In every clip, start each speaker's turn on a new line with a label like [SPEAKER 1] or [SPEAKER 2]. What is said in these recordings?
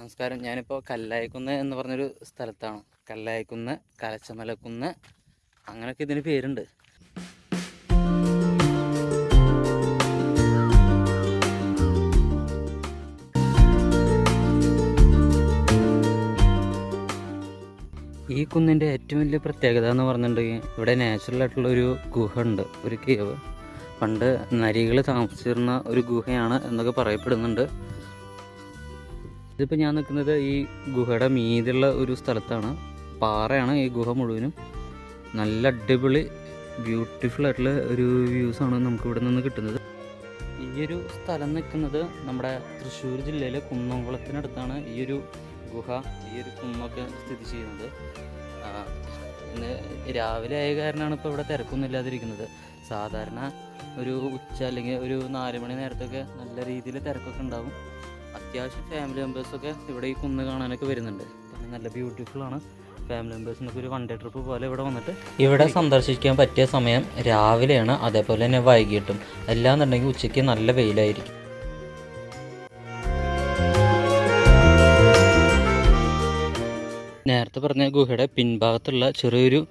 [SPEAKER 1] നമസ്കാരം. ഞാനിപ്പോൾ കല്ലായിക്കുന്ന് എന്ന് പറഞ്ഞൊരു സ്ഥലത്താണ്. കല്ലായിക്കുന്ന് കലച്ചമലക്കുന്ന് അങ്ങനെയൊക്കെ ഇതിന് പേരുണ്ട്. ഈ കുന്നിന്റെ ഏറ്റവും വലിയ പ്രത്യേകത എന്ന് പറഞ്ഞിട്ടുണ്ടെങ്കിൽ ഇവിടെ നാച്ചുറൽ ആയിട്ടുള്ള ഒരു ഗുഹ ഉണ്ട് ഒരു കേവ്. പണ്ട് നരികൾ താമസിച്ചിരുന്ന ഒരു ഗുഹയാണ് എന്നൊക്കെ പറയപ്പെടുന്നുണ്ട്. ഇതിപ്പോൾ ഞാൻ നിൽക്കുന്നത് ഈ ഗുഹയുടെ മീതുള്ള ഒരു സ്ഥലത്താണ്. പാറയാണ് ഈ ഗുഹ മുഴുവനും. നല്ല അടിപൊളി ബ്യൂട്ടിഫുൾ ആയിട്ടുള്ള ഒരു വ്യൂസാണ് നമുക്ക് ഇവിടെ നിന്ന് കിട്ടുന്നത്. ഈ ഒരു സ്ഥലം നിൽക്കുന്നത് നമ്മുടെ തൃശ്ശൂർ ജില്ലയിലെ കുന്നംകുളത്തിനടുത്താണ് ഈ ഒരു ഗുഹ ഈ ഒരു കുന്നൊക്കെ സ്ഥിതി ചെയ്യുന്നത്. ഇന്ന് രാവിലെ ആയ കാരണമാണ് ഇപ്പോൾ ഇവിടെ തിരക്കൊന്നും ഇല്ലാതിരിക്കുന്നത്. സാധാരണ ഒരു ഉച്ച അല്ലെങ്കിൽ ഒരു നാല് മണി നേരത്തൊക്കെ നല്ല രീതിയിൽ തിരക്കൊക്കെ ഉണ്ടാവും. അത്യാവശ്യം ഫാമിലി മെമ്പേഴ്സൊക്കെ ഇവിടെ ഈ കുന്ന് കാണാനൊക്കെ വരുന്നുണ്ട്. നല്ല ബ്യൂട്ടിഫുൾ ആണ്. ഫാമിലി മെമ്പേഴ്സിനൊക്കെ ഒരു വൺ ഡേ ട്രിപ്പ് പോലെ ഇവിടെ വന്നിട്ട് ഇവിടെ സന്ദർശിക്കാൻ പറ്റിയ സമയം രാവിലെയാണ്. അതേപോലെ തന്നെ വൈകിട്ടും. അല്ലാന്നുണ്ടെങ്കിൽ ഉച്ചയ്ക്ക് നല്ല വെയിലായിരിക്കും. നേരത്തെ പറഞ്ഞ ഗുഹയുടെ പിൻഭാഗത്തുള്ള ചെറിയൊരു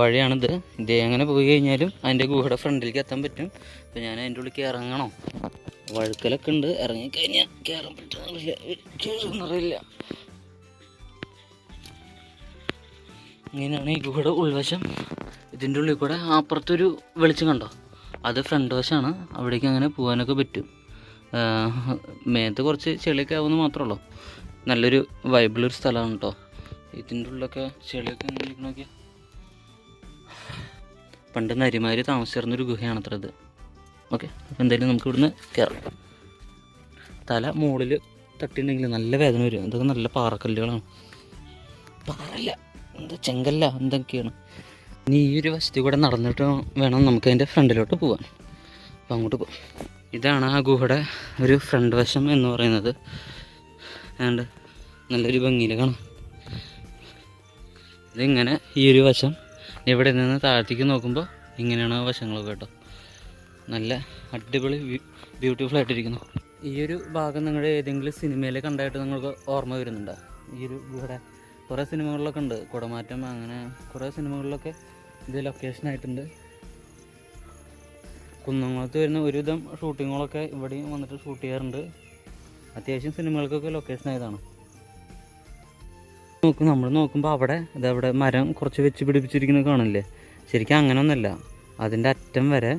[SPEAKER 1] വഴിയാണിത്. ഇത് അങ്ങനെ പോയി കഴിഞ്ഞാലും അതിന്റെ ഗുഹയുടെ ഫ്രണ്ടിലേക്ക് എത്താൻ പറ്റും. അപ്പോൾ ഞാൻ അതിന്റെ ഉള്ളിലേക്ക് ഇറങ്ങണോ? വഴുക്കലൊക്കെ ഉണ്ട് ഇറങ്ങിക്കഴിഞ്ഞാൽ കയറാൻ പറ്റുന്നില്ല. കയറുന്നറിയില്ല ഇങ്ങനെയാണ് ഈ കൂടെ ഉൾവശം. ഇതിന്റെ ഉള്ളിൽ കൂടെ അപ്പുറത്തൊരു വെളിച്ചം കണ്ടോ? അത് ഫ്രണ്ട് വശമാണ് അവിടേക്ക് അങ്ങനെ പോകാനൊക്കെ പറ്റും. മേത്ത് കുറച്ച് ചെളിയൊക്കെ ആവുമെന്ന് മാത്രമേ ഉള്ളൂ നല്ലൊരു വൈബിളൊരു സ്ഥലമാണ് കേട്ടോ ഇതിന്റെ ഉള്ളിലൊക്കെ ചെളിയൊക്കെ ഇരിക്കണമൊക്കെ പണ്ട് നരിമാര് താമസിച്ചിരുന്നൊരു ഗുഹയാണത്രേ അത്ര ഇത്. ഓക്കെ. അപ്പോൾ എന്തായാലും നമുക്ക് ഇവിടുന്ന് കയറാം തല മുകളിൽ തട്ടിയിട്ടുണ്ടെങ്കിൽ നല്ല വേദന വരും. ഇതൊക്കെ നല്ല പാറക്കല്ലുകളാണ്. പാറല്ല. എന്താ ചെങ്കല്ല? എന്തൊക്കെയാണ്? ഇനി ഈ ഒരു വസ്തു കൂടെ നടന്നിട്ട് വേണം നമുക്ക് അതിന്റെ ഫ്രണ്ടിലോട്ട് പോകാൻ അപ്പോൾ അങ്ങോട്ട് പോകാം ഇതാണ് ആ ഗുഹയുടെ ഒരു ഫ്രണ്ട് വശം എന്ന് പറയുന്നത്. ആൻഡ് നല്ലൊരു ഭംഗിയിൽ കാണാം. ഇതിങ്ങനെ ഈ ഒരു വശം ഇവിടെ നിന്ന് താഴത്തേക്ക് നോക്കുമ്പോൾ ഇങ്ങനെയാണ് ആ വശങ്ങളൊക്കെ കേട്ടോ. നല്ല അടിപൊളി ബ്യൂട്ടിഫുൾ ആയിട്ടിരിക്കുന്നു. ഈ ഒരു ഭാഗം നിങ്ങൾ ഏതെങ്കിലും സിനിമയിൽ കണ്ടായിട്ട് നിങ്ങൾക്ക് ഓർമ്മ വരുന്നുണ്ടോ? ഈ ഒരു ഇവിടെ കുറേ സിനിമകളിലൊക്കെ ഉണ്ട്. കുടമാറ്റം അങ്ങനെ കുറേ സിനിമകളിലൊക്കെ ഇത് ലൊക്കേഷനായിട്ടുണ്ട് കുന്നംകുളത്ത് വരുന്ന ഒരുവിധം ഷൂട്ടിങ്ങുകളൊക്കെ ഇവിടെയും വന്നിട്ട് ഷൂട്ട് ചെയ്യാറുണ്ട്. അത്യാവശ്യം സിനിമകൾക്കൊക്കെ ലൊക്കേഷൻ ആയതാണ്. നോക്കും നമ്മൾ നോക്കുമ്പോൾ അവിടെ ഇതവിടെ മരം കുറച്ച് വെച്ച് പിടിപ്പിച്ചിരിക്കുന്നത് കാണില്ലേ ശരിക്കും അങ്ങനെയൊന്നുമല്ല അതിന്റെ അറ്റം വരെ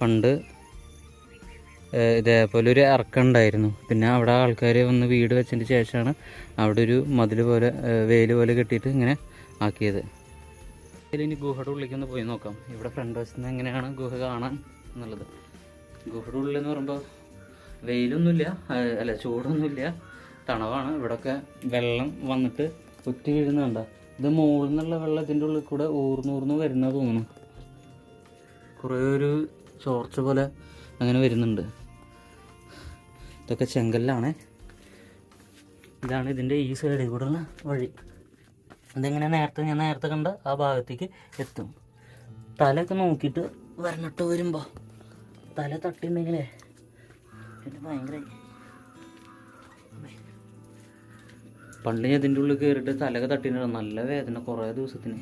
[SPEAKER 1] പണ്ട് ഇതേപോലെ ഒരു ഇറക്കം ഉണ്ടായിരുന്നു. പിന്നെ അവിടെ ആൾക്കാർ വന്ന് വീട് വെച്ചതിന് ശേഷമാണ് അവിടെ ഒരു മതിൽ പോലെ വേൽ പോലെ കെട്ടിയിട്ട് ഇങ്ങനെ ആക്കിയത്. ഇനി ഗുഹയുടെ ഉള്ളിലേക്ക് പോയി നോക്കാം. ഇവിടെ ഫ്രണ്ട് വശത്ത് നിന്ന് എങ്ങനെയാണ് ഗുഹ കാണാൻ എന്നുള്ളത്? ഗുഹയുടെ ഉള്ളിൽ എന്ന് പറയുമ്പോൾ വെയിലൊന്നുമില്ല അല്ല ചൂടൊന്നുമില്ല തണവാണ്. ഇവിടെയൊക്കെ വെള്ളം വന്നിട്ട് ഒറ്റ വീഴുന്നുണ്ട ഇത് മുകളിൽ നിന്നുള്ള വെള്ളം ഇതിന്റെ ഉള്ളിൽ കൂടെ ഊർന്നൂർന്ന് വരുന്ന തോന്നുന്നു. കുറേ ഒരു ചോർച്ച പോലെ അങ്ങനെ വരുന്നുണ്ട്. ഇതൊക്കെ ചെങ്കല്ലാണ്. ഇതാണ് ഇതിന്റെ ഈ സൈഡിൽ കൂടെയുള്ള വഴി. ഇതെങ്ങനെ നേരത്തെ ഞാൻ നേരത്തെ കണ്ട ആ ഭാഗത്തേക്ക് എത്തും. തലയൊക്കെ നോക്കിയിട്ട് വരണിട്ട് വരുമ്പോൾ തല തട്ടിണ്ടെങ്കിലേ പിന്നെ ഭയങ്കര പണ്ട് ഞാൻ ഇതിന്റെ ഉള്ളിൽ കയറിയിട്ട് തലയൊക്കെ തട്ടിനാണ് നല്ല വേദന കുറേ ദിവസത്തിന്.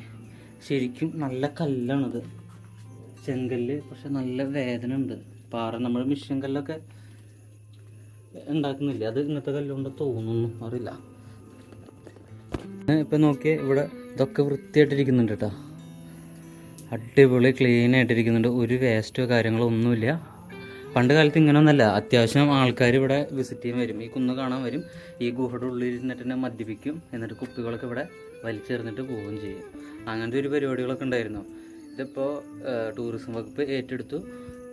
[SPEAKER 1] ശരിക്കും നല്ല കല്ലാണിത്. ചെങ്കല്ല് പക്ഷെ നല്ല വേദന ഉണ്ട് പാറ നമ്മൾ മിഷ്യൻ കല്ലൊക്കെ ഉണ്ടാക്കുന്നില്ല? അത് ഇന്നത്തെ കല്ലുകൊണ്ട് തോന്നുന്നു. അറിയില്ല. ഇപ്പം നോക്കിയാൽ ഇവിടെ ഇതൊക്കെ വൃത്തിയായിട്ടിരിക്കുന്നുണ്ട് കേട്ടോ അടിപൊളി ക്ലീൻ ആയിട്ടിരിക്കുന്നുണ്ട്. ഒരു വേസ്റ്റോ കാര്യങ്ങളോ ഒന്നുമില്ല. പണ്ട് കാലത്ത് ഇങ്ങനെയൊന്നല്ല അത്യാവശ്യം ആൾക്കാർ ഇവിടെ വിസിറ്റ് ചെയ്യാൻ വരും. ഈ കുന്ന് കാണാൻ വരും. ഈ ഗുഹയുടെ ഉള്ളിൽ ഇരുന്നിട്ട് തന്നെ മദ്യപിക്കും. എന്നിട്ട് കുപ്പികളൊക്കെ ഇവിടെ വലിച്ചെറിഞ്ഞിട്ട് പോവുകയും ചെയ്യും. അങ്ങനത്തെ ഒരു പരിപാടികളൊക്കെ ഉണ്ടായിരുന്നു. ഇതിപ്പോൾ ടൂറിസം വകുപ്പ് ഏറ്റെടുത്തു.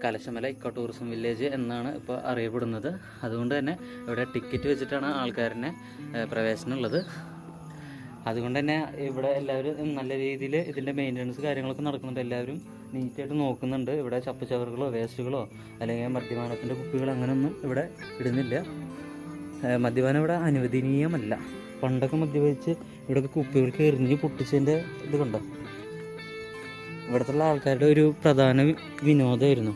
[SPEAKER 1] കലശമല ഇക്കോ ടൂറിസം വില്ലേജ് എന്നാണ് ഇപ്പോൾ അറിയപ്പെടുന്നത്. അതുകൊണ്ട് തന്നെ ഇവിടെ ടിക്കറ്റ് വെച്ചിട്ടാണ് ആൾക്കാരനെ ഏഹ്, പ്രവേശനം ഉള്ളത് അതുകൊണ്ട് തന്നെ ഇവിടെ എല്ലാവരും നല്ല രീതിയിൽ ഇതിന്റെ മെയിന്റനൻസ് കാര്യങ്ങളൊക്കെ നടക്കുന്നുണ്ട്. എല്ലാവരും നീറ്റായിട്ട് നോക്കുന്നുണ്ട്. ഇവിടെ ചപ്പുചവറുകളോ വേസ്റ്റുകളോ അല്ലെങ്കിൽ മദ്യപാനത്തിന്റെ കുപ്പികൾ അങ്ങനെയൊന്നും ഇവിടെ ഇടുന്നില്ല. മദ്യപാനം ഇവിടെ അനുവദനീയമല്ല. പണ്ടൊക്കെ മദ്യപിച്ച് ഇവിടെയൊക്കെ കുപ്പികൾക്ക് എറിഞ്ഞ് പൊട്ടിച്ചതിന്റെ ഇത് കണ്ടോ? ഇവിടുത്തെ ആൾക്കാരുടെ ഒരു പ്രധാന വിനോദമായിരുന്നു.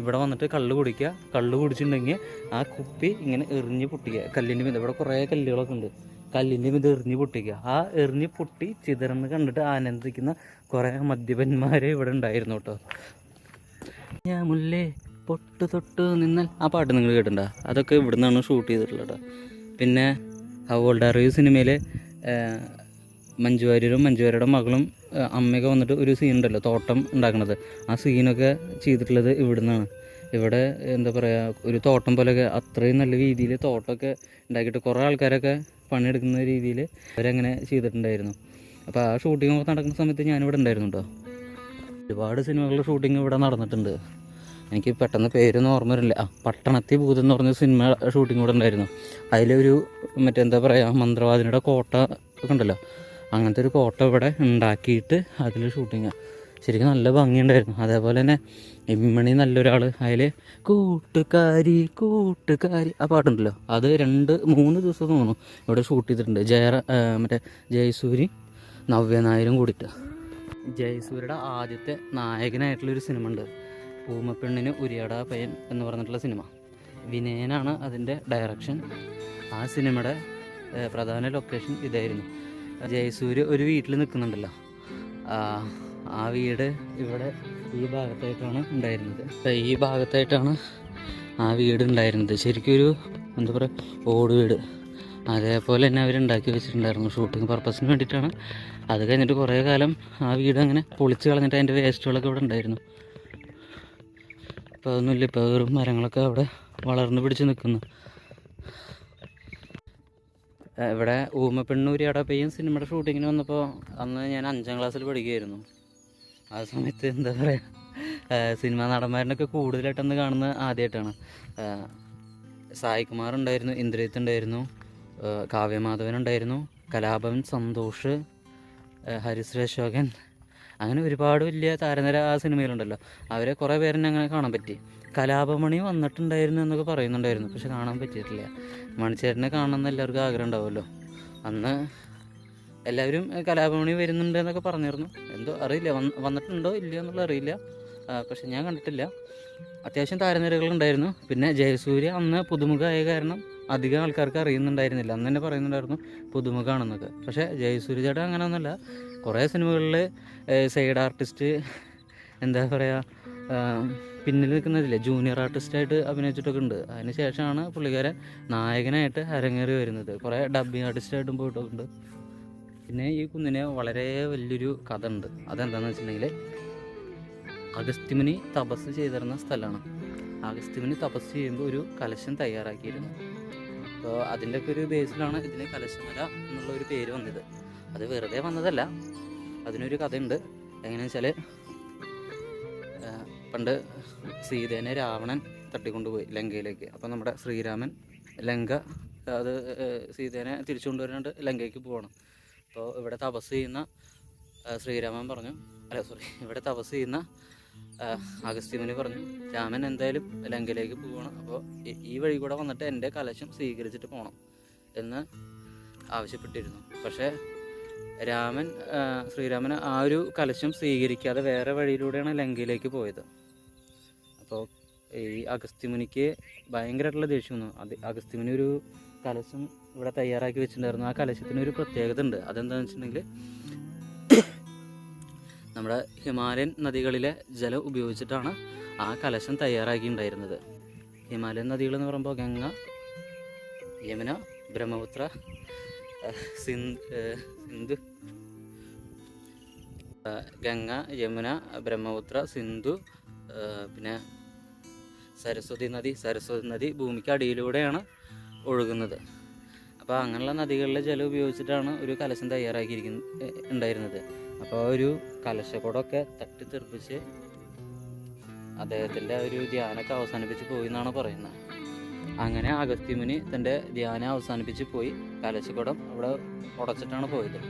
[SPEAKER 1] ഇവിടെ വന്നിട്ട് കള്ള് കുടിക്കുക കള്ള് കുടിച്ചിട്ടുണ്ടെങ്കിൽ ആ കുപ്പി ഇങ്ങനെ എറിഞ്ഞ് പൊട്ടിക്കുക. കല്ലിന്റെ മീത് ഇവിടെ കുറേ കല്ലുകളൊക്കെ ഉണ്ട്. കല്ലിന്റെ മീത് എറിഞ്ഞ് പൊട്ടിക്കുക. ആ എറിഞ്ഞ് പൊട്ടി ചിതറന്ന് കണ്ടിട്ട് ആനന്ദിക്കുന്ന കുറേ മദ്യപന്മാരെ ഇവിടെ ഉണ്ടായിരുന്നു കേട്ടോ. ഞാൻ മുല്ലേ പൊട്ട് തൊട്ട് നിന്നാൽ. ആ പാട്ട് നിങ്ങൾ കേട്ടിട്ടുണ്ടോ? അതൊക്കെ ഇവിടെ നിന്നാണ് ഷൂട്ട് ചെയ്തിട്ടുള്ളത് കേട്ടോ. പിന്നെ ഹൗ ഓൾഡ് ആർ സിനിമയിൽ മഞ്ജു വാര്യരും മകളും അമ്മയൊക്കെ വന്നിട്ട് ഒരു സീൻ ഉണ്ടല്ലോ തോട്ടം ഉണ്ടാക്കണത്. ആ സീനൊക്കെ ചെയ്തിട്ടുള്ളത് ഇവിടെ നിന്നാണ് ഇവിടെ എന്താ പറയുക ഒരു തോട്ടം പോലെയൊക്കെ അത്രയും നല്ല രീതിയിൽ തോട്ടമൊക്കെ ഉണ്ടാക്കിയിട്ട് കുറേ ആൾക്കാരൊക്കെ പണിയെടുക്കുന്ന രീതിയിൽ അവരങ്ങനെ ചെയ്തിട്ടുണ്ടായിരുന്നു. അപ്പോൾ ആ ഷൂട്ടിംഗ് ഒക്കെ നടക്കുന്ന സമയത്ത് ഞാനിവിടെ ഉണ്ടായിരുന്നു കേട്ടോ ഒരുപാട് സിനിമകളുടെ ഷൂട്ടിംഗ് ഇവിടെ നടന്നിട്ടുണ്ട്. എനിക്ക് പെട്ടെന്ന് പേരൊന്നും ഓർമ്മ വരില്ല. ആ പട്ടണത്തി ഭൂതം എന്ന് പറഞ്ഞ സിനിമ ഷൂട്ടിംഗ് ഇവിടെ ഉണ്ടായിരുന്നു. അതിലൊരു മറ്റെന്താ പറയുക മന്ത്രവാദിനിയുടെ കോട്ട ഒക്കെ ഉണ്ടല്ലോ അങ്ങനത്തെ ഒരു കോട്ട ഇവിടെ ഉണ്ടാക്കിയിട്ട് അതിൽ ഷൂട്ടിങ് ശരിക്കും നല്ല ഭംഗിയുണ്ടായിരുന്നു. അതേപോലെ തന്നെ ഇമ്മണി നല്ലൊരാൾ അതിൽ കൂട്ടുകാരി കൂട്ടുകാരി ആ പാട്ടുണ്ടല്ലോ. അത് രണ്ട് മൂന്ന് ദിവസം തോന്നുന്നു ഇവിടെ ഷൂട്ട് ചെയ്തിട്ടുണ്ട്. ജയറ മറ്റേ ജയസൂരി നവ്യ നായരും കൂടിയിട്ട്. ജയസൂരിയുടെ ആദ്യത്തെ നായകനായിട്ടുള്ളൊരു സിനിമ ഉണ്ട്. പൂമപ്പെണ്ണിന് ഉരിയട പയ്യൻ എന്ന് പറഞ്ഞിട്ടുള്ള സിനിമ വിനയനാണ് അതിന്റെ ഡയറക്ഷൻ ആ സിനിമയുടെ പ്രധാന ലൊക്കേഷൻ ഇതായിരുന്നു. ജയസൂര്യ ഒരു വീട്ടിൽ നിൽക്കുന്നുണ്ടല്ലോ. ആ, വീട് ഇവിടെ ഈ ഭാഗത്തായിട്ടാണ് ഉണ്ടായിരുന്നത്. ഈ ഭാഗത്തായിട്ടാണ് ആ വീട് ഉണ്ടായിരുന്നത്. ശരിക്കും ഒരു എന്താ പറയുക ഓട് വീട്. അതേപോലെ തന്നെ അവരുണ്ടാക്കി വെച്ചിട്ടുണ്ടായിരുന്നു. ഷൂട്ടിംഗ് പർപ്പസിന് വേണ്ടിയിട്ടാണ്. അത് കഴിഞ്ഞിട്ട് കുറേ കാലം ആ വീട് അങ്ങനെ പൊളിച്ച് കളഞ്ഞിട്ട് അതിന്റെ വേസ്റ്റുകളൊക്കെ ഇവിടെ ഉണ്ടായിരുന്നു. ഇപ്പോൾ അതൊന്നുമില്ല. ഇപ്പോൾ വെറും മരങ്ങളൊക്കെ അവിടെ വളർന്നു പിടിച്ച് നിൽക്കുന്നു. ഇവിടെ ഊമപ്പെണ്ണൂരി അവിടെ പെയ്യും സിനിമയുടെ ഷൂട്ടിങ്ങിന് വന്നപ്പോൾ അന്ന് ഞാൻ അഞ്ചാം ക്ലാസ്സിൽ പഠിക്കുകയായിരുന്നു. ആ സമയത്ത് എന്താ പറയുക സിനിമാ നടന്മാരിനൊക്കെ കൂടുതലായിട്ടന്ന് കാണുന്നത് ആദ്യമായിട്ടാണ് സായികുമാർ ഉണ്ടായിരുന്നു ഇന്ദ്രജിത്ത് ഉണ്ടായിരുന്നു കാവ്യമാധവൻ ഉണ്ടായിരുന്നു കലാഭവൻ സന്തോഷ് ഹരിശ്രീ അശോകൻ. അങ്ങനെ ഒരുപാട് വലിയ താരനിര ആ സിനിമയിലുണ്ടല്ലോ. അവരെ കുറേ പേരെന്നെ അങ്ങനെ കാണാൻ പറ്റി. കലാപമണി വന്നിട്ടുണ്ടായിരുന്നു എന്നൊക്കെ പറയുന്നുണ്ടായിരുന്നു. പക്ഷെ കാണാൻ പറ്റിയിട്ടില്ല. മണിച്ചേട്ടനെ കാണണമെന്ന് എല്ലാവർക്കും ആഗ്രഹം ഉണ്ടാവുമല്ലോ അന്ന് എല്ലാവരും കലാപമണി വരുന്നുണ്ട് എന്നൊക്കെ പറഞ്ഞിരുന്നു. എന്തോ അറിയില്ല. വന്ന് വന്നിട്ടുണ്ടോ ഇല്ലയോ എന്നുള്ള അറിയില്ല. പക്ഷെ ഞാൻ കണ്ടിട്ടില്ല. അത്യാവശ്യം താരനിരകളുണ്ടായിരുന്നു. പിന്നെ ജയസൂര്യ അന്ന് പുതുമുഖമായ കാരണം അധികം ആൾക്കാർക്ക് അറിയുന്നുണ്ടായിരുന്നില്ല. അന്ന് തന്നെ പറയുന്നുണ്ടായിരുന്നു പുതുമുഖാണെന്നൊക്കെ. പക്ഷേ ജയസൂര്യ ചേട്ടൻ അങ്ങനെയൊന്നുമല്ല. കുറേ സിനിമകളിൽ സൈഡ് ആർട്ടിസ്റ്റ് എന്താ പറയുക പിന്നിൽ നിൽക്കുന്നതില്ലേ ജൂനിയർ ആർട്ടിസ്റ്റായിട്ട് അഭിനയിച്ചിട്ടൊക്കെ ഉണ്ട് അതിന് ശേഷമാണ് പുള്ളിക്കാരൻ നായകനായിട്ട് അരങ്ങേറി വരുന്നത്. കുറേ ഡബ്ബിങ് ആർട്ടിസ്റ്റായിട്ടും പോയിട്ടുണ്ട് പിന്നെ ഈ കുന്നിന് വളരെ വലിയൊരു കഥ ഉണ്ട് അതെന്താണെന്ന് വെച്ചിട്ടുണ്ടെങ്കിൽ അഗസ്ത്യമുനി തപസ് ചെയ്തിരുന്ന സ്ഥലമാണ്. അഗസ്ത്യമുനി തപസ് ചെയ്യുമ്പോൾ ഒരു കലശം തയ്യാറാക്കിയിരുന്നു. അപ്പോൾ അതിന്റെയൊക്കെ ഒരു ബേസിലാണ് ഇതിന് കലശമല എന്നുള്ള ഒരു പേര് വന്നത്. അത് വെറുതെ വന്നതല്ല. അതിനൊരു കഥയുണ്ട്. എങ്ങനെയാണെന്ന് വെച്ചാൽ പണ്ട് സീതേനെ രാവണൻ തട്ടിക്കൊണ്ടുപോയി ലങ്കയിലേക്ക്. അപ്പം നമ്മുടെ ശ്രീരാമൻ ലങ്ക അത് സീതേനെ തിരിച്ചു കൊണ്ടുവരാണ്ട് ലങ്കയ്ക്ക് പോകണം അപ്പോൾ ഇവിടെ തപസ് ചെയ്യുന്ന ശ്രീരാമൻ പറഞ്ഞു അല്ല സോറി ഇവിടെ തപസ് ചെയ്യുന്ന അഗസ്ത്യമുനി പറഞ്ഞു രാമൻ എന്തായാലും ലങ്കയിലേക്ക് പോകണം അപ്പോൾ ഈ വഴി കൂടെ വന്നിട്ട് എന്റെ കലശം സ്വീകരിച്ചിട്ട് പോകണം എന്ന് ആവശ്യപ്പെട്ടിരുന്നു. പക്ഷേ രാമൻ ശ്രീരാമൻ ആ ഒരു കലശം സ്വീകരിക്കാതെ വേറെ വഴിയിലൂടെയാണ് ലങ്കയിലേക്ക് പോയത്. അപ്പോൾ ഈ അഗസ്ത്യമുനിക്ക് ഭയങ്കരമായിട്ടുള്ള ദേഷ്യം വന്നു. അത് അഗസ്ത്യമുനി ഒരു കലശം ഇവിടെ തയ്യാറാക്കി വെച്ചിട്ടുണ്ടായിരുന്നു. ആ കലശത്തിന് ഒരു പ്രത്യേകത ഉണ്ട്. അതെന്താണെന്ന് വെച്ചിട്ടുണ്ടെങ്കിൽ നമ്മുടെ ഹിമാലയൻ നദികളിലെ ജലം ഉപയോഗിച്ചിട്ടാണ് ആ കലശം തയ്യാറാക്കിയിട്ടുണ്ടായിരുന്നത്. ഹിമാലയൻ നദികൾ എന്ന് പറയുമ്പോൾ ഗംഗ യമുന ബ്രഹ്മപുത്ര സിന്ധ് ഗംഗ യമുന ബ്രഹ്മപുത്ര സിന്ധു പിന്നെ സരസ്വതി നദി. സരസ്വതി നദി ഭൂമിക്ക് അടിയിലൂടെയാണ് ഒഴുകുന്നത്. അപ്പോൾ അങ്ങനെയുള്ള നദികളിലെ ജലം ഉപയോഗിച്ചിട്ടാണ് ഒരു കലശം തയ്യാറാക്കിയിരിക്കുന്ന ഉണ്ടായിരുന്നത്. അപ്പോൾ ഒരു കലശക്കുടമൊക്കെ തട്ടിത്തെറിപ്പിച്ച് അദ്ദേഹത്തിന്റെ ഒരു ധ്യാനമൊക്കെ അവസാനിപ്പിച്ച് പോയി എന്നാണ് പറയുന്നത്. അങ്ങനെ അഗസ്ത്യമുനി തന്റെ ധ്യാനം അവസാനിപ്പിച്ച് പോയി. കലശക്കുടം അവിടെ ഉടച്ചിട്ടാണ് പോയത്.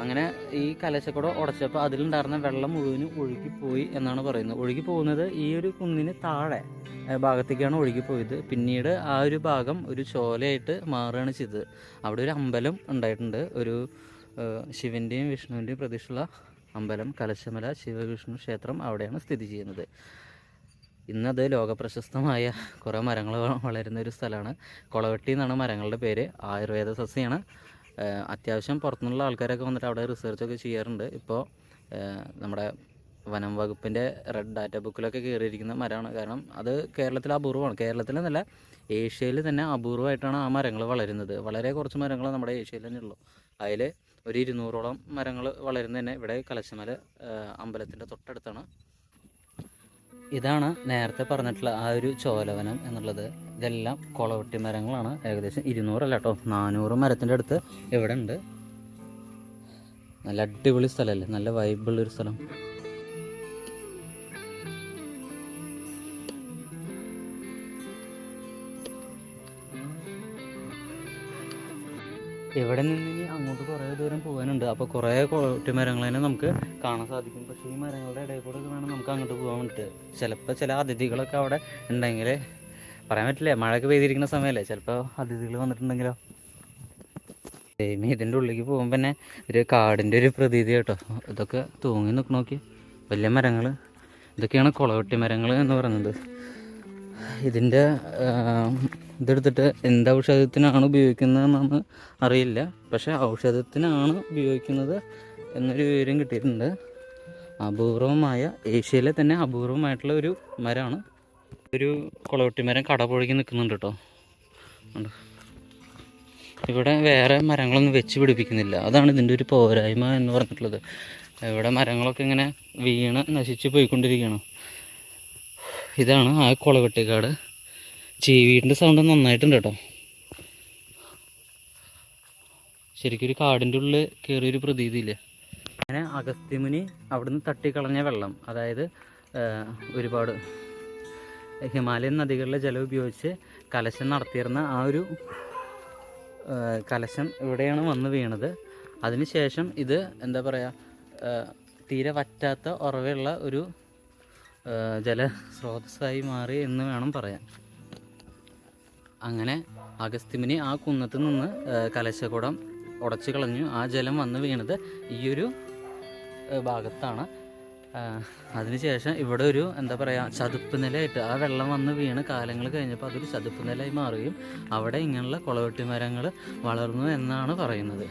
[SPEAKER 1] അങ്ങനെ ഈ കലശക്കുടം ഉടച്ചപ്പോൾ അതിലുണ്ടായിരുന്ന വെള്ളം മുഴുവനും ഒഴുകിപ്പോയി എന്നാണ് പറയുന്നത്. ഒഴുകി പോകുന്നത് ഈ ഒരു കുന്നിന് താഴെ ഭാഗത്തേക്കാണ് ഒഴുകി പോയത് പിന്നീട് ആ ഒരു ഭാഗം ഒരു ചോലയായിട്ട് മാറുകയാണ് ചെയ്തത്. അവിടെ ഒരു അമ്പലം ഉണ്ടായിട്ടുണ്ട്. ഒരു ശിവന്റെയും വിഷ്ണുവിന്റെയും പ്രതീക്ഷയുള്ള അമ്പലം കലശമല ശിവവിഷ്ണു ക്ഷേത്രം അവിടെയാണ് സ്ഥിതി ചെയ്യുന്നത്. ഇന്നത് ലോകപ്രശസ്തമായ കുറേ മരങ്ങൾ വളരുന്ന ഒരു സ്ഥലമാണ്. കൊളവെട്ടി എന്നാണ് മരങ്ങളുടെ പേര്. ആയുർവേദ സസ്യമാണ് അത്യാവശ്യം പുറത്തുനിന്നുള്ള ആൾക്കാരൊക്കെ വന്നിട്ട് അവിടെ റിസർച്ചൊക്കെ ചെയ്യാറുണ്ട്. ഇപ്പോൾ നമ്മുടെ വനം വകുപ്പിന്റെ റെഡ് ഡാറ്റ ബുക്കിലൊക്കെ കയറിയിരിക്കുന്ന മരമാണ് കാരണം അത് കേരളത്തിൽ അപൂർവമാണ്. കേരളത്തിലെന്നല്ല ഏഷ്യയിൽ തന്നെ അപൂർവമായിട്ടാണ് ആ മരങ്ങൾ വളരുന്നത്. വളരെ കുറച്ച് മരങ്ങൾ നമ്മുടെ ഏഷ്യയിൽ തന്നെ ഉള്ളൂ. അതിൽ ഒരു ഇരുന്നൂറോളം മരങ്ങൾ വളരുന്നതന്നെ ഇവിടെ കലശമല അമ്പലത്തിന്റെ തൊട്ടടുത്താണ്. ഇതാണ് നേരത്തെ പറഞ്ഞിട്ടുള്ള ആ ഒരു ചോലവനം എന്നുള്ളത്. ഇതെല്ലാം കൊളവട്ടി മരങ്ങളാണ്. ഏകദേശം ഇരുന്നൂറല്ല കേട്ടോ. നാനൂറ് മരത്തിന്റെ അടുത്ത് ഇവിടെ ഉണ്ട് നല്ല അടിപൊളി സ്ഥലമല്ലേ? നല്ല വൈബുള്ളൊരു സ്ഥലം. ഇവിടെ നിന്ന് ഇനി അങ്ങോട്ട് കുറേ ദൂരം പോകാനുണ്ട്? അപ്പോൾ കുറേ കൊട്ടി മരങ്ങൾ തന്നെ നമുക്ക് കാണാൻ സാധിക്കും. പക്ഷേ ഈ മരങ്ങളുടെ ഇടയിൽ കൂടെ വേണം നമുക്ക് അങ്ങോട്ട് പോകാൻ വേണ്ടിയിട്ട്. ചിലപ്പോൾ ചില അതിഥികളൊക്കെ അവിടെ ഉണ്ടെങ്കിൽ പറയാൻ പറ്റില്ല? മഴയൊക്കെ പെയ്തിരിക്കുന്ന സമയമല്ലേ ചിലപ്പോൾ അതിഥികൾ വന്നിട്ടുണ്ടെങ്കിലോ? ഇതിന്റെ ഉള്ളിലേക്ക് പോകുമ്പോൾ തന്നെ ഒരു കാടിന്റെ ഒരു പ്രതീതി കേട്ടോ. ഇതൊക്കെ തൂങ്ങി നിൽക്കണോക്കി വലിയ മരങ്ങൾ ഇതൊക്കെയാണ് കുളവെട്ടി മരങ്ങൾ എന്ന് പറയുന്നത്. ഇതിന്റെ ഇതെടുത്തിട്ട് എന്ത് ഔഷധത്തിനാണ് ഉപയോഗിക്കുന്നതെന്നാണ് അറിയില്ല. പക്ഷേ ഔഷധത്തിനാണ് ഉപയോഗിക്കുന്നത് എന്നൊരു വിവരം കിട്ടിയിട്ടുണ്ട്. അപൂർവമായ ഏഷ്യയിലെ തന്നെ അപൂർവമായിട്ടുള്ള ഒരു മരമാണ് ഒരു കുളവെട്ടി മരം കടപുഴകി നിൽക്കുന്നുണ്ട് കേട്ടോ. ഇവിടെ വേറെ മരങ്ങളൊന്നും വെച്ച് പിടിപ്പിക്കുന്നില്ല. അതാണ് ഇതിന്റെ ഒരു പോരായ്മ എന്ന് പറഞ്ഞിട്ടുള്ളത്. ഇവിടെ മരങ്ങളൊക്കെ ഇങ്ങനെ വീണ് നശിച്ച് പോയിക്കൊണ്ടിരിക്കുകയാണ്. ഇതാണ് ആ കുളവെട്ടിക്കാട്. ചീവീടിന്റെ സൗണ്ട് നന്നായിട്ടുണ്ട് കേട്ടോ. ശരിക്കും ഒരു കാടിന്റെ ഉള്ളിൽ കയറിയൊരു പ്രതീതിയില്ലേ? അങ്ങനെ അഗസ്ത്യമുനി അവിടുന്ന് തട്ടിക്കളഞ്ഞ വെള്ളം അതായത് ഒരുപാട് ഹിമാലയൻ നദികളിലെ ജലം ഉപയോഗിച്ച് കലശം നടത്തിയിരുന്ന ആ ഒരു കലശം ഇവിടെയാണ് വന്ന് വീണത്. അതിനുശേഷം ഇത് എന്താ പറയുക തീരെ വറ്റാത്ത ഉറവയുള്ള ഒരു ആ, ജലസ്രോതസ്സായി മാറി എന്ന് വേണം പറയാൻ. അങ്ങനെ അഗസ്ത്യമിനി ആ കുന്നത്ത് നിന്ന് കലശകുടം ഉടച്ചു കളഞ്ഞു. ആ ജലം വന്ന് വീണത് ഈയൊരു ഭാഗത്താണ്. അതിനുശേഷം ഇവിടെ ഒരു എന്താ പറയുക ചതുപ്പ് നിലയായിട്ട് ആ വെള്ളം വന്ന് വീണ് കാലങ്ങൾ കഴിഞ്ഞപ്പോൾ അതൊരു ചതുപ്പ് നിലയായി മാറുകയും അവിടെ ഇങ്ങനെയുള്ള കുളവെട്ടി മരങ്ങൾ വളർന്നു എന്നാണ് പറയുന്നത്.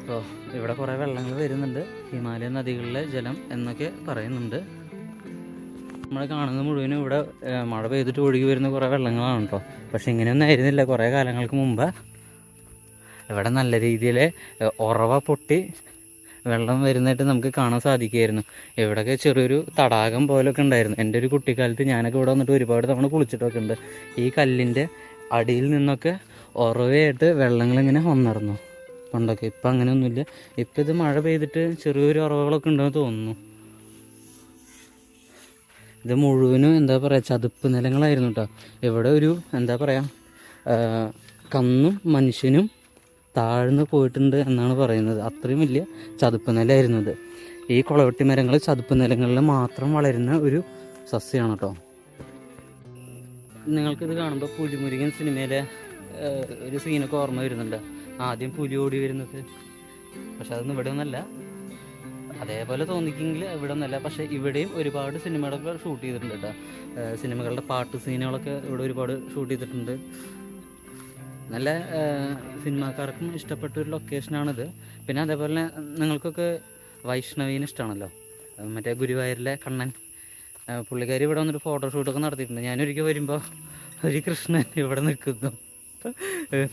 [SPEAKER 1] അപ്പോൾ ഇവിടെ കുറേ വെള്ളങ്ങൾ വരുന്നുണ്ട്. ഹിമാലയ നദികളിലെ ജലം എന്നൊക്കെ പറയുന്നുണ്ട്. നമ്മൾ കാണുന്ന മുഴുവനും ഇവിടെ മഴ പെയ്തിട്ട് ഒഴുകി വരുന്ന കുറേ വെള്ളങ്ങളാണ് കേട്ടോ പക്ഷെ ഇങ്ങനെയൊന്നും ആയിരുന്നില്ല. കുറേ കാലങ്ങൾക്ക് മുമ്പ് ഇവിടെ നല്ല രീതിയിൽ ഉറവ പൊട്ടി വെള്ളം വരുന്നതായിട്ട് നമുക്ക് കാണാൻ സാധിക്കുമായിരുന്നു ഇവിടെയൊക്കെ ചെറിയൊരു തടാകം പോലൊക്കെ ഉണ്ടായിരുന്നു. എന്റെ ഒരു കുട്ടിക്കാലത്ത് ഞാനൊക്കെ ഇവിടെ വന്നിട്ട് ഒരുപാട് തവണ കുളിച്ചിട്ടൊക്കെ ഉണ്ട്. ഈ കല്ലിന്റെ അടിയിൽ നിന്നൊക്കെ ഉറവയായിട്ട് വെള്ളങ്ങളിങ്ങനെ വന്നിരുന്നു പണ്ടൊക്കെ ഇപ്പം അങ്ങനെയൊന്നുമില്ല. ഇപ്പം ഇത് മഴ പെയ്തിട്ട് ചെറിയൊരു ഉറവകളൊക്കെ ഉണ്ടെന്ന് തോന്നുന്നു. ഇത് മുഴുവനും എന്താ പറയുക ചതുപ്പ് നിലങ്ങളായിരുന്നു കേട്ടോ ഇവിടെ ഒരു എന്താ പറയുക കന്നും മനുഷ്യനും താഴ്ന്നു പോയിട്ടുണ്ട് എന്നാണ് പറയുന്നത്. അത്രയും വലിയ ചതുപ്പ് നിലയായിരുന്നു ഇത്. ഈ കുളവെട്ടി മരങ്ങൾ ചതുപ്പ് നിലങ്ങളിൽ മാത്രം വളരുന്ന ഒരു സസ്യമാണ് കേട്ടോ നിങ്ങൾക്കിത് കാണുമ്പോൾ പുലിമുരുകൻ സിനിമയിലെ ഒരു സീനൊക്കെ ഓർമ്മ വരുന്നുണ്ട്. ആദ്യം പുലി ഓടി വരുന്നത്. പക്ഷെ അതൊന്നും ഇവിടെ ഒന്നല്ല. അതേപോലെ തോന്നിക്കെങ്കിൽ ഇവിടെ ഒന്നല്ല പക്ഷേ ഇവിടെയും ഒരുപാട് സിനിമകളൊക്കെ ഷൂട്ട് ചെയ്തിട്ടുണ്ട് കേട്ടോ. സിനിമകളുടെ പാട്ട് സീനുകളൊക്കെ ഇവിടെ ഒരുപാട് ഷൂട്ട് ചെയ്തിട്ടുണ്ട്. നല്ല സിനിമാക്കാർക്കും ഇഷ്ടപ്പെട്ട ഒരു ലൊക്കേഷനാണിത്. പിന്നെ അതേപോലെ തന്നെ നിങ്ങൾക്കൊക്കെ വൈഷ്ണവീനെ ഇഷ്ടമാണല്ലോ മറ്റേ ഗുരുവായൂരിലെ കണ്ണൻ. പുള്ളിക്കാരി ഇവിടെ വന്നിട്ട് ഫോട്ടോഷൂട്ടൊക്കെ നടത്തിയിട്ടുണ്ട്. ഞാനൊരിക്കൽ വരുമ്പോൾ ഒരു കൃഷ്ണൻ ഇവിടെ നിൽക്കുന്നു.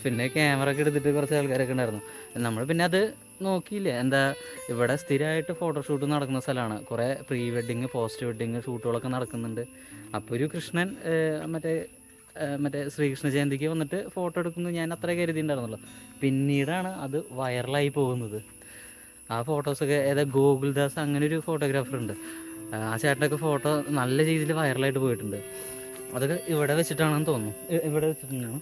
[SPEAKER 1] പിന്നെ ക്യാമറ ഒക്കെ എടുത്തിട്ട് കുറച്ച് ആൾക്കാരൊക്കെ ഉണ്ടായിരുന്നു. നമ്മൾ പിന്നെ അത് നോക്കിയില്ല? എന്താ ഇവിടെ സ്ഥിരമായിട്ട് ഫോട്ടോഷൂട്ട് നടക്കുന്ന സ്ഥലമാണ് കുറേ പ്രീ വെഡിങ് പോസ്റ്റ് വെഡിങ് ഷൂട്ടുകളൊക്കെ നടക്കുന്നുണ്ട്. അപ്പോൾ ഒരു കൃഷ്ണൻ മറ്റേ മറ്റേ ശ്രീകൃഷ്ണ ജയന്തിക്ക് വന്നിട്ട് ഫോട്ടോ എടുക്കുന്നു. ഞാൻ അത്ര കരുതിയിട്ടുണ്ടായിരുന്നല്ലോ പിന്നീടാണ് അത് വൈറലായി പോകുന്നത്. ആ ഫോട്ടോസൊക്കെ ഏതാ ഗോകുൽദാസ് അങ്ങനെ ഒരു ഫോട്ടോഗ്രാഫർ ഉണ്ട്. ആ ചേട്ടനൊക്കെ ഫോട്ടോ നല്ല രീതിയിൽ വൈറലായിട്ട് പോയിട്ടുണ്ട്. അതൊക്കെ ഇവിടെ വെച്ചിട്ടാണെന്ന് തോന്നുന്നു. ഇവിടെ വെച്ചിട്ടുണ്ടാണ്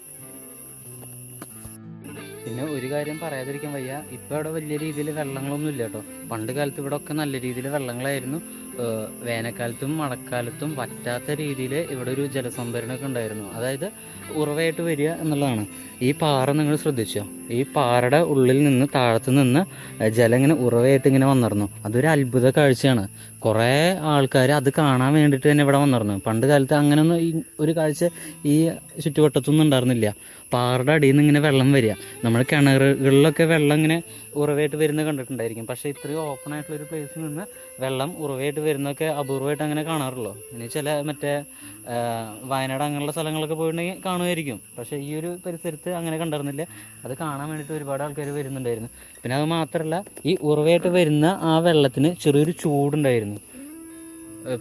[SPEAKER 1] പിന്നെ ഒരു കാര്യം പറയാതിരിക്കാൻ വയ്യ. ഇപ്പൊ ഇവിടെ വലിയ രീതിയിൽ വെള്ളങ്ങളൊന്നും ഇല്ല കേട്ടോ. പണ്ട് കാലത്ത് ഇവിടെ ഒക്കെ നല്ല രീതിയിൽ വെള്ളങ്ങളായിരുന്നു. വേനൽക്കാലത്തും മഴക്കാലത്തും പറ്റാത്ത രീതിയിൽ ഇവിടെ ഒരു ജലസംഭരണമൊക്കെ ഉണ്ടായിരുന്നു. അതായത് ഉറവയായിട്ട് വരിക എന്നുള്ളതാണ്. ഈ പാറ നിങ്ങൾ ശ്രദ്ധിച്ചോ? ഈ പാറയുടെ ഉള്ളിൽ നിന്ന് താഴത്തു നിന്ന് ജലം ഇങ്ങനെ ഉറവയായിട്ട് ഇങ്ങനെ വന്നിരുന്നു. അതൊരു അത്ഭുത കാഴ്ചയാണ്. കുറേ ആൾക്കാർ അത് കാണാൻ വേണ്ടിയിട്ട് തന്നെ ഇവിടെ വന്നിരുന്നു. പണ്ട് കാലത്ത് അങ്ങനെയൊന്നും ഒരു കാഴ്ച ഈ ചുറ്റുവട്ടത്തൊന്നും ഉണ്ടായിരുന്നില്ല. പാറയുടെ അടിയിൽ നിന്ന് ഇങ്ങനെ വെള്ളം വരിക. നമ്മൾ കിണറുകളിലൊക്കെ വെള്ളം ഇങ്ങനെ ഉറവയായിട്ട് വരുന്നത് കണ്ടിട്ടുണ്ടായിരിക്കും. പക്ഷേ ഇത്രയും ഓപ്പൺ ആയിട്ടുള്ള ഒരു പ്ലേസിൽ നിന്ന് വെള്ളം ഉറവയായിട്ട് വരുന്നതൊക്കെ അപൂർവമായിട്ട് അങ്ങനെ കാണാറുള്ളൂ. ഇനി ചില മറ്റേ വയനാട് അങ്ങനെയുള്ള സ്ഥലങ്ങളൊക്കെ പോയിട്ടുണ്ടെങ്കിൽ കാണുമായിരിക്കും. പക്ഷേ ഈ ഒരു പരിസരത്ത് അങ്ങനെ കണ്ടിരുന്നില്ല. അത് കാണാൻ വേണ്ടിയിട്ട് ഒരുപാട് ആൾക്കാർ വരുന്നുണ്ടായിരുന്നു. പിന്നെ അത് മാത്രമല്ല ഈ ഉറവയായിട്ട് വരുന്ന ആ വെള്ളത്തിന് ചെറിയൊരു ചൂടുണ്ടായിരുന്നു.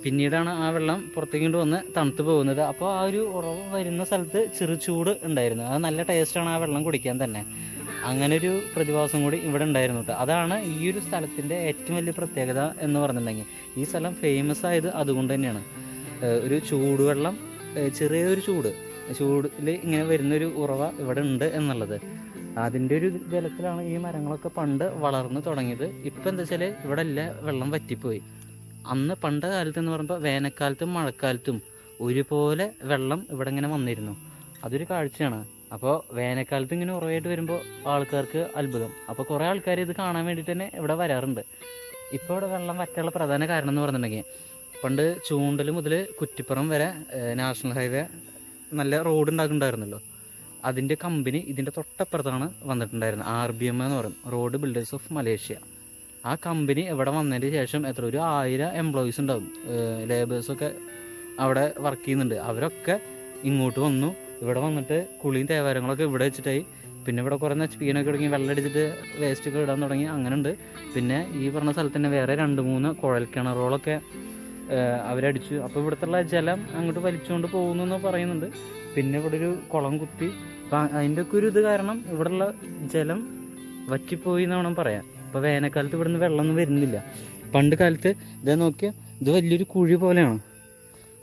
[SPEAKER 1] പിന്നീടാണ് ആ വെള്ളം പുറത്തേക്കൊണ്ട് വന്ന് തണുത്ത് പോകുന്നത്. അപ്പോൾ ആ ഒരു ഉറവ് വരുന്ന സ്ഥലത്ത് ചെറു ചൂട് ഉണ്ടായിരുന്നു. അത് നല്ല ടേസ്റ്റാണ് ആ വെള്ളം കുടിക്കാൻ തന്നെ. അങ്ങനെ ഒരു പ്രതിഭാസം കൂടി ഇവിടെ ഉണ്ടായിരുന്നു അതാണ് ഈ ഒരു സ്ഥലത്തിന്റെ ഏറ്റവും വലിയ പ്രത്യേകത എന്ന് പറഞ്ഞിട്ടുണ്ടെങ്കിൽ ഈ സ്ഥലം ഫേമസ് ആയത് അതുകൊണ്ട് തന്നെയാണ്. ഒരു ചൂടുവെള്ളം ചെറിയൊരു ചൂട്. ചൂടിൽ ഇങ്ങനെ വരുന്നൊരു ഉറവ ഇവിടെ ഉണ്ട് എന്നുള്ളത്. അതിന്റെ ഒരു ജലത്തിലാണ് ഈ മരങ്ങളൊക്കെ പണ്ട് വളർന്നു തുടങ്ങിയത്. ഇപ്പം എന്താ വെച്ചാൽ ഇവിടെ എല്ലാ വെള്ളം വറ്റിപ്പോയി. അന്ന് പണ്ട് കാലത്ത് എന്ന് പറയുമ്പോൾ വേനൽക്കാലത്തും മഴക്കാലത്തും ഒരുപോലെ വെള്ളം ഇവിടെ ഇങ്ങനെ വന്നിരുന്നു. അതൊരു കാഴ്ചയാണ്. അപ്പോൾ വേനൽക്കാലത്ത് ഇങ്ങനെ ഉറവായിട്ട് വരുമ്പോൾ ആൾക്കാർക്ക് അത്ഭുതം. അപ്പോൾ കുറേ ആൾക്കാർ ഇത് കാണാൻ വേണ്ടിയിട്ട് തന്നെ ഇവിടെ വരാറുണ്ട്. ഇപ്പോൾ ഇവിടെ വെള്ളം വറ്റാനുള്ള പ്രധാന കാരണം എന്ന് പറഞ്ഞിട്ടുണ്ടെങ്കിൽ പണ്ട് ചൂണ്ടൽ മുതൽ കുറ്റിപ്പുറം വരെ നാഷണൽ ഹൈവേ നല്ല റോഡ് ഉണ്ടാക്കുന്നുണ്ടായിരുന്നല്ലോ. അതിന്റെ കമ്പനി ഇതിന്റെ തൊട്ടപ്പുറത്താണ് വന്നിട്ടുണ്ടായിരുന്നത്. ആർ ബി എം എന്ന് പറയും. Road builders of Malaysia. ആ കമ്പനി ഇവിടെ വന്നതിന് ശേഷം എത്ര? ഒരു ആയിരം എംപ്ലോയീസ് ഉണ്ടാകും ലേബേഴ്സൊക്കെ അവിടെ വർക്ക് ചെയ്യുന്നുണ്ട്. അവരൊക്കെ ഇങ്ങോട്ട് വന്നു. ഇവിടെ വന്നിട്ട് കുളിയും തേവാരങ്ങളൊക്കെ ഇവിടെ വെച്ചിട്ടായി. പിന്നെ ഇവിടെ കുറേ നശിപ്പിക്കാനൊക്കെ തുടങ്ങി വെള്ളം അടിച്ചിട്ട് വേസ്റ്റ് ഒക്കെ ഇടാൻ തുടങ്ങി. അങ്ങനെ ഉണ്ട് പിന്നെ ഈ പറഞ്ഞ സ്ഥലത്ത് തന്നെ വേറെ രണ്ട് മൂന്ന് കുഴൽ കിണറുകളൊക്കെ അവരടിച്ചു. അപ്പോൾ ഇവിടുത്തെ ജലം അങ്ങോട്ട് വലിച്ചുകൊണ്ട് പോകുന്നു എന്ന് പറയുന്നുണ്ട്. പിന്നെ ഇവിടെ ഒരു കുളം കുത്തി. അപ്പം അതിന്റെ ഒക്കെ ഒരു ഇത് കാരണം ഇവിടെയുള്ള ജലം വറ്റിപ്പോയി എന്ന് വേണം പറയാം ഇപ്പോൾ വേനൽക്കാലത്ത് ഇവിടുന്ന് വെള്ളമൊന്നും വരുന്നില്ല. പണ്ട് കാലത്ത് ഇതേ നോക്കിയാൽ ഇത് വലിയൊരു കുഴി പോലെയാണ്.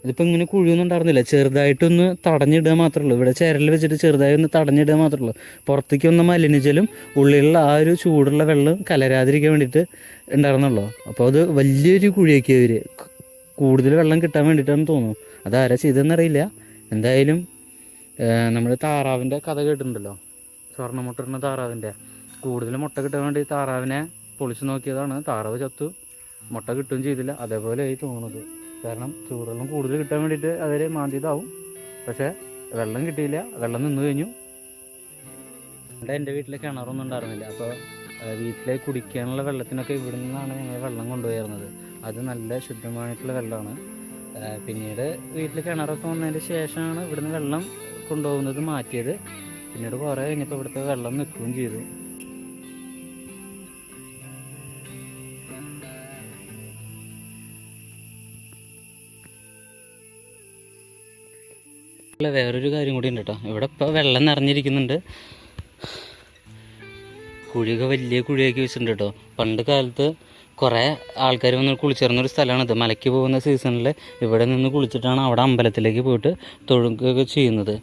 [SPEAKER 1] ഇതിപ്പോൾ ഇങ്ങനെ കുഴിയൊന്നും ഉണ്ടായിരുന്നില്ല. ചെറുതായിട്ടൊന്ന് തടഞ്ഞിടുക മാത്രമേ ഉള്ളൂ ഇവിടെ ചേരൽ വെച്ചിട്ട് ചെറുതായി ഒന്ന് തടഞ്ഞിടുക മാത്രമേ ഉള്ളൂ പുറത്തേക്ക് ഒന്ന് മലിനജലം ഉള്ളിലുള്ള ആ ഒരു ചൂടുള്ള വെള്ളം കലരാതിരിക്കാൻ വേണ്ടിയിട്ട് ഉണ്ടായിരുന്നുള്ളൂ. അപ്പോൾ അത് വലിയൊരു കുഴിയൊക്കെ അവർ കൂടുതൽ വെള്ളം കിട്ടാൻ വേണ്ടിയിട്ടാണ് തോന്നുന്നു. അതാരാ ചെയ്തതെന്നറിയില്ല എന്തായാലും നമ്മൾ താറാവിന്റെ കഥ കേട്ടിട്ടുണ്ടല്ലോ. സ്വർണമുട്ടിരുന്ന താറാവിന്റെ കൂടുതൽ മുട്ട കിട്ടാൻ വേണ്ടി താറാവിനെ പൊളിച്ചു നോക്കിയതാണ്. താറാവ് ചത്തു. മുട്ട കിട്ടുകയും ചെയ്തില്ല. അതേപോലെ ആയി തോന്നുന്നത്. കാരണം ചൂടുവെള്ളം കൂടുതൽ കിട്ടാൻ വേണ്ടിയിട്ട് അവർ മാന്തിയതാവും. പക്ഷേ വെള്ളം കിട്ടിയില്ല. വെള്ളം നിന്ന് കഴിഞ്ഞു. ഇവിടെ എന്റെ വീട്ടിൽ കിണറൊന്നും ഉണ്ടായിരുന്നില്ല. അപ്പോൾ വീട്ടിലെ കുടിക്കാനുള്ള വെള്ളത്തിനൊക്കെ ഇവിടെ നിന്നാണ് ഞങ്ങൾ വെള്ളം കൊണ്ടുപോയിരുന്നത്. അത് നല്ല ശുദ്ധമായിട്ടുള്ള വെള്ളമാണ്. പിന്നീട് വീട്ടിൽ കിണറൊക്കെ വന്നതിന് ശേഷമാണ് ഇവിടുന്ന് വെള്ളം കൊണ്ടുപോകുന്നത് മാറ്റിയത്. പിന്നീട് കുറേ കഴിഞ്ഞപ്പോൾ ഇവിടുത്തെ വെള്ളം നിൽക്കുകയും ചെയ്തു. അല്ല വേറൊരു കാര്യം കൂടി ഉണ്ട് കേട്ടോ. ഇവിടെ ഇപ്പോൾ വെള്ളം നിറഞ്ഞിരിക്കുന്നുണ്ട്. കുഴിയൊക്കെ വലിയ കുഴിയൊക്കെ വെച്ചിട്ടുണ്ട് കേട്ടോ. പണ്ട് കാലത്ത് കുറേ ആൾക്കാർ വന്ന് കുളിച്ചിറങ്ങുന്ന ഒരു സ്ഥലമാണിത് മലയ്ക്ക് പോകുന്ന സീസണിൽ ഇവിടെ നിന്ന് കുളിച്ചിട്ടാണ് അവിടെ അമ്പലത്തിലേക്ക് പോയിട്ട് തൊഴുകൊക്കെ ചെയ്യുന്നത്.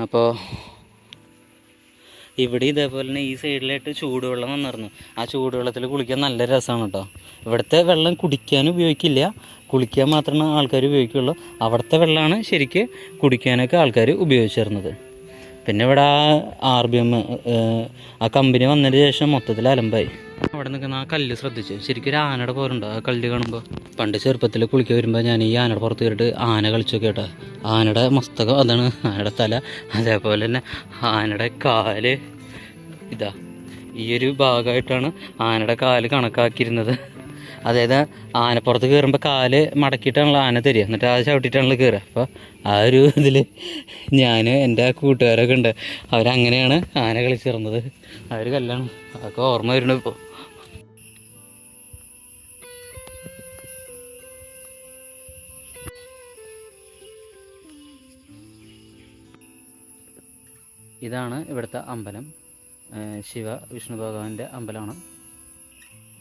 [SPEAKER 1] അപ്പോൾ ഇവിടെ ഇതേപോലെ തന്നെ ഈ സൈഡിലായിട്ട് ചൂടുവെള്ളം വന്നിരുന്നു. ആ ചൂടുവെള്ളത്തിൽ കുളിക്കാൻ നല്ല രസമാണ് കേട്ടോ. ഇവിടുത്തെ വെള്ളം കുടിക്കാൻ ഉപയോഗിക്കില്ല. കുളിക്കാൻ മാത്രമേ ആൾക്കാർ ഉപയോഗിക്കുള്ളൂ. അവിടുത്തെ വെള്ളമാണ് ശരിക്ക് കുടിക്കാനൊക്കെ ആൾക്കാർ ഉപയോഗിച്ചിരുന്നത്. പിന്നെ ഇവിടെ ആ ആർ ബി എം ആ കമ്പനി വന്നതിന് ശേഷം മൊത്തത്തിൽ അലമ്പായി. അവിടെ നിൽക്കുന്ന ആ കല്ല് ശ്രദ്ധിച്ചു. ശരിക്കും ഒരു ആനയുടെ പോരുണ്ടോ. ആ കല്ല് കാണുമ്പോൾ പണ്ട് ചെറുപ്പത്തിൽ കുളിക്കാൻ വരുമ്പോൾ ഞാൻ ഈ ആനയുടെ പുറത്ത് കയറിയിട്ട് ആന കളിച്ചൊക്കെ കേട്ടോ. ആനയുടെ മസ്തകം അതാണ് ആനയുടെ തല. അതേപോലെ തന്നെ ആനയുടെ കാൽ. ഇതാ ഈ ഒരു ഭാഗമായിട്ടാണ് ആനയുടെ കാൽ കണക്കാക്കിയിരുന്നത്. അതായത് ആനപ്പുറത്ത് കയറുമ്പോൾ കാൽ മടക്കിയിട്ടാണല്ലോ ആന തരിക. എന്നിട്ട് അത് ചവിട്ടിയിട്ടാണല്ലോ കയറുക. അപ്പോൾ ആ ഒരു ഇതിൽ ഞാൻ എന്റെ കൂട്ടുകാരൊക്കെ ഉണ്ട്. അവരങ്ങനെയാണ് ആന കളിച്ചിറന്നത്. അവർ കല്ലാണ്. അതൊക്കെ ഓർമ്മ വരുന്നു ഇപ്പോൾ ഇതാണ് ഇവിടുത്തെ അമ്പലം. ശിവ വിഷ്ണു ഭഗവാന്റെ അമ്പലമാണ്.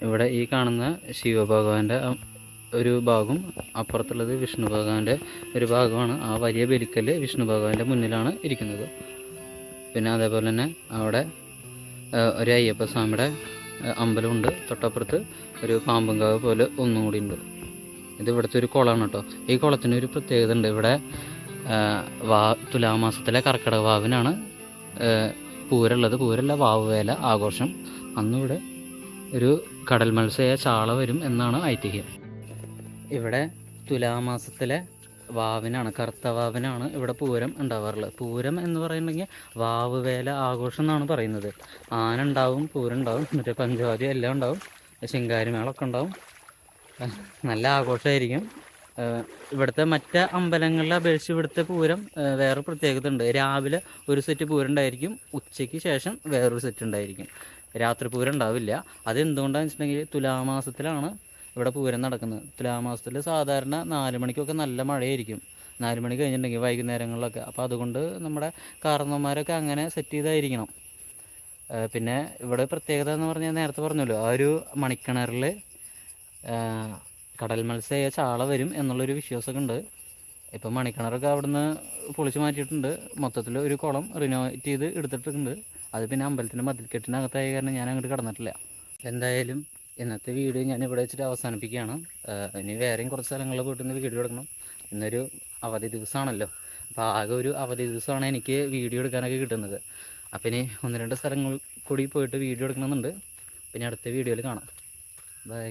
[SPEAKER 1] ഇവിടെ ഈ കാണുന്ന ശിവഭഗവാന്റെ ഭഗവാന്റെ ഒരു ഭാഗം അപ്പുറത്തുള്ളത് വിഷ്ണു ഭഗവാന്റെ ഒരു ഭാഗമാണ്. ആ വലിയ ബലിക്കൽ വിഷ്ണു ഭഗവാന്റെ മുന്നിലാണ് ഇരിക്കുന്നത്. പിന്നെ അതേപോലെ തന്നെ അവിടെ ഒരു അയ്യപ്പ സ്വാമിയുടെ അമ്പലമുണ്ട്. തൊട്ടപ്പുറത്ത് ഒരു പാമ്പുംകാവ് പോലെ ഒന്നും കൂടി ഉണ്ട്. ഇത് ഇവിടുത്തെ ഒരു കുളമാണ് കേട്ടോ. ഈ കുളത്തിന് ഒരു പ്രത്യേകത ഉണ്ട്. ഇവിടെ വാ തുലാമാസത്തിലെ കർക്കിടക വാവിനാണ് പൂരമുള്ളത് പൂരല്ല വാവുവേല ആഘോഷം. അന്നിവിടെ ഒരു കടൽ മത്സ്യ ചാള വരും എന്നാണ് ഐതിഹ്യം. ഇവിടെ തുലാമാസത്തിലെ വാവിനാണ് കറുത്ത വാവിനാണ് ഇവിടെ പൂരം ഉണ്ടാവാറുള്ളത്. പൂരം എന്ന് പറയുന്നുണ്ടെങ്കിൽ വാവ് വേല ആഘോഷം എന്നാണ് പറയുന്നത്. ആന ഉണ്ടാവും പൂരം ഉണ്ടാവും മറ്റേ പഞ്ചവാദ്യം എല്ലാം ഉണ്ടാവും ശിങ്കാരിമേളൊക്കെ ഉണ്ടാവും. നല്ല ആഘോഷമായിരിക്കും. ഇവിടുത്തെ മറ്റ് അമ്പലങ്ങളിലെ അപേക്ഷിച്ച് ഇവിടുത്തെ പൂരം വേറെ പ്രത്യേകത ഉണ്ട് രാവിലെ ഒരു സെറ്റ് പൂരം ഉണ്ടായിരിക്കും ഉച്ചയ്ക്ക് ശേഷം വേറൊരു സെറ്റ് ഉണ്ടായിരിക്കും. രാത്രി പൂരം ഉണ്ടാവില്ല. അതെന്തുകൊണ്ടാണെന്ന് വെച്ചിട്ടുണ്ടെങ്കിൽ തുലാമാസത്തിലാണ് ഇവിടെ പൂരം നടക്കുന്നത്. തുലാമാസത്തിൽ സാധാരണ നാല് മണിക്കൊക്കെ നല്ല മഴയായിരിക്കും. നാല് മണി കഴിഞ്ഞിട്ടുണ്ടെങ്കിൽ വൈകുന്നേരങ്ങളിലൊക്കെ. അപ്പോൾ അതുകൊണ്ട് നമ്മുടെ കാരണവന്മാരൊക്കെ അങ്ങനെ സെറ്റ് ചെയ്തായിരിക്കണം. പിന്നെ ഇവിടെ പ്രത്യേകത എന്ന് പറഞ്ഞാൽ നേരത്തെ പറഞ്ഞല്ലോ ആ ഒരു മണിക്കിണറിൽ കടൽ മത്സ്യ ചാള വരും എന്നുള്ളൊരു വിശ്വാസമൊക്കെ ഉണ്ട് ഇപ്പം മണിക്കിണറൊക്കെ അവിടുന്ന് പൊളിച്ച് മാറ്റിയിട്ടുണ്ട്. മൊത്തത്തിൽ ഒരു കുളം റിനോവേറ്റ് ചെയ്ത് എടുത്തിട്ടുണ്ട്. അത് പിന്നെ അമ്പലത്തിന്റെ മതിൽക്കെട്ടിനകത്തായ കാരണം ഞാൻ അങ്ങോട്ട് കടന്നിട്ടില്ല. എന്തായാലും ഇന്നത്തെ വീഡിയോ ഞാൻ ഇവിടെ വെച്ചിട്ട് അവസാനിപ്പിക്കുകയാണ്. ഇനി വേറെയും കുറച്ച് സ്ഥലങ്ങളിൽ പോയിട്ട് ഒന്ന് വീഡിയോ എടുക്കണം. ഇന്നൊരു അവധി ദിവസമാണല്ലോ. അപ്പോൾ ആകെ ഒരു അവധി ദിവസമാണ് എനിക്ക് വീഡിയോ എടുക്കാനൊക്കെ കിട്ടുന്നത്. അപ്പം ഇനി ഒന്ന് രണ്ട് സ്ഥലങ്ങൾ കൂടി പോയിട്ട് വീഡിയോ എടുക്കണമെന്നുണ്ട്. പിന്നെ അടുത്ത വീഡിയോയിൽ കാണാം. ബൈ